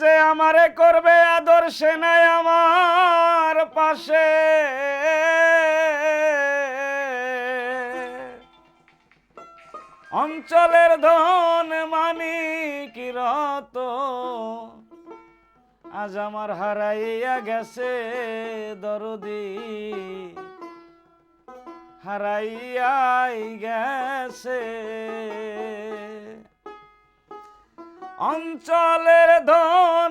যে আমারে করবে আদর নাই আমার পাশে। অঞ্চলের ধন মানি কি রত আজ আমার হারাইয়া গেছে দরদি। হারাইয়াই গেছে। অঞ্চলের ধন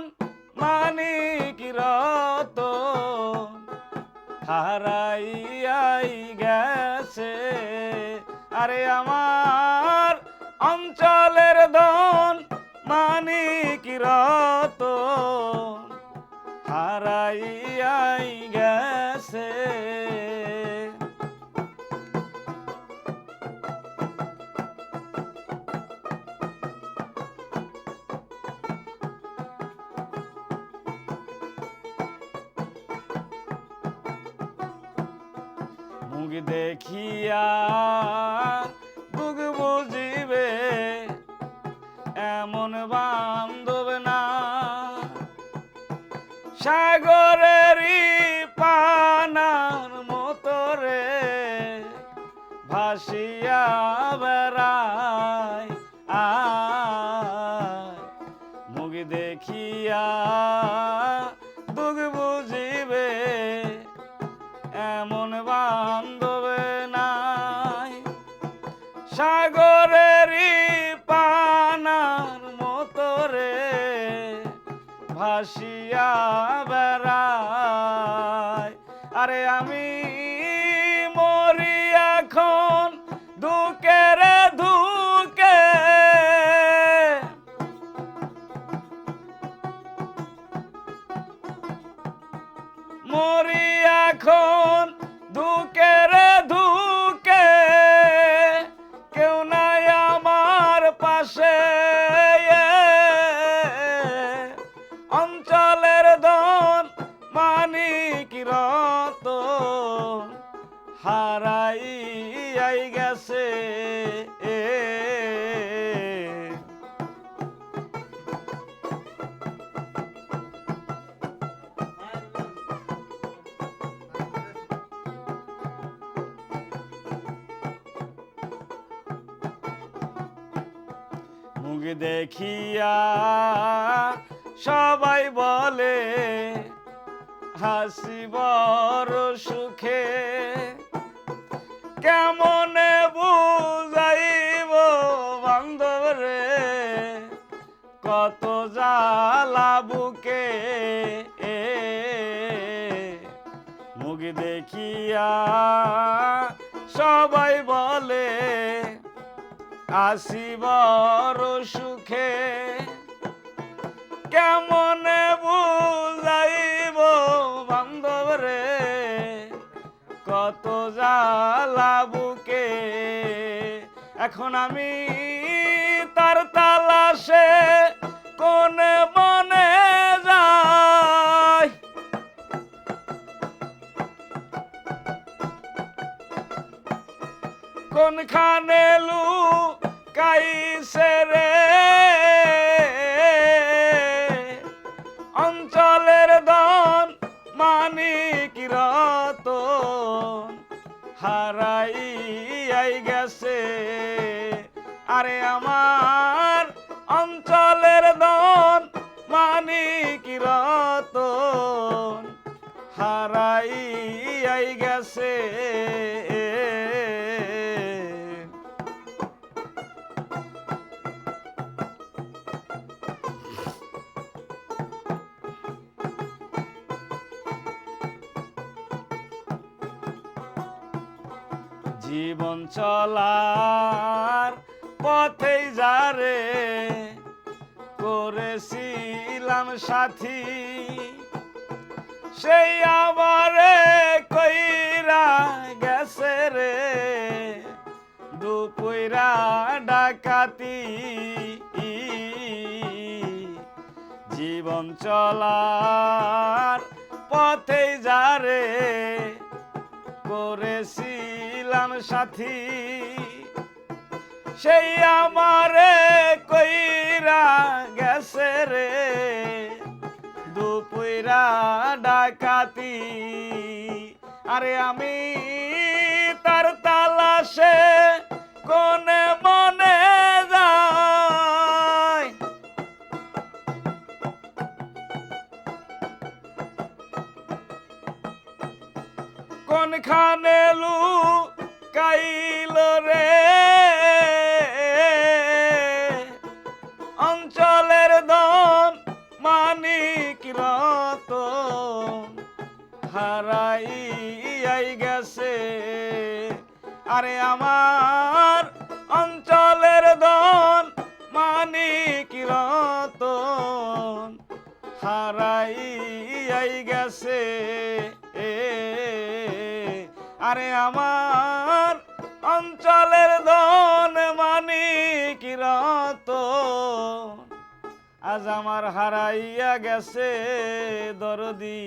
মানিক রত। হারাইয়াই গেছে। আরে আমার অঞ্চলের ধন মানিক রত। মুখ দেখিয়া দুগ বুঝিবে এমন বান্ধব না। সাগরেরই পানার মতো রে। ভাসিয়া বেড়ায় আয় সাগরেরই পানার মতো রে ভাসিয়া বেড়ায়। আরে আমি মরি এখন দুকে রে দুকে মরি মুখ দেখিয়া সবাই বলে, হাসি বড় সুখে। কেমনে বুঝাইব বান্ধব রে? কত জ্বালা বুকে মুখ দেখিয়া সবাই বলে আসিবর সুখে। কেমনে বুঝাইব বান্ধব রে? কত জ্বালা বুকে। এখন আমি তার তালাশে কোন মনে যাই। কোনখানে লু কাইসে রে। অঞ্চলের দন মানিক রতন হারাই আই গেছে। আরে আমার অঞ্চলের দন মানিক রতন হারাই আই গেছে। জীবন চলার পথেই যারে করেছিলাম সাথী। সেই আমারে কইরা গেছে রে দুপুরা ডাকাতি। জীবন চলার পথেই যারে করেছিলাম সাথী সেই আমারে কইরা গেছে রে। দুপুরা ডাকাতি আরে আমি তার তালাশে কোনখানে লু কাইল রে। অঞ্চলের দন মানিক রত হারাই গেছে। আরে আমার অঞ্চলের দন মানিক রতন হারাই গেছে। আরে আমার অঞ্চলের ধন মানিক রত। আজ আমার হারাইয়া গেছে দরদি।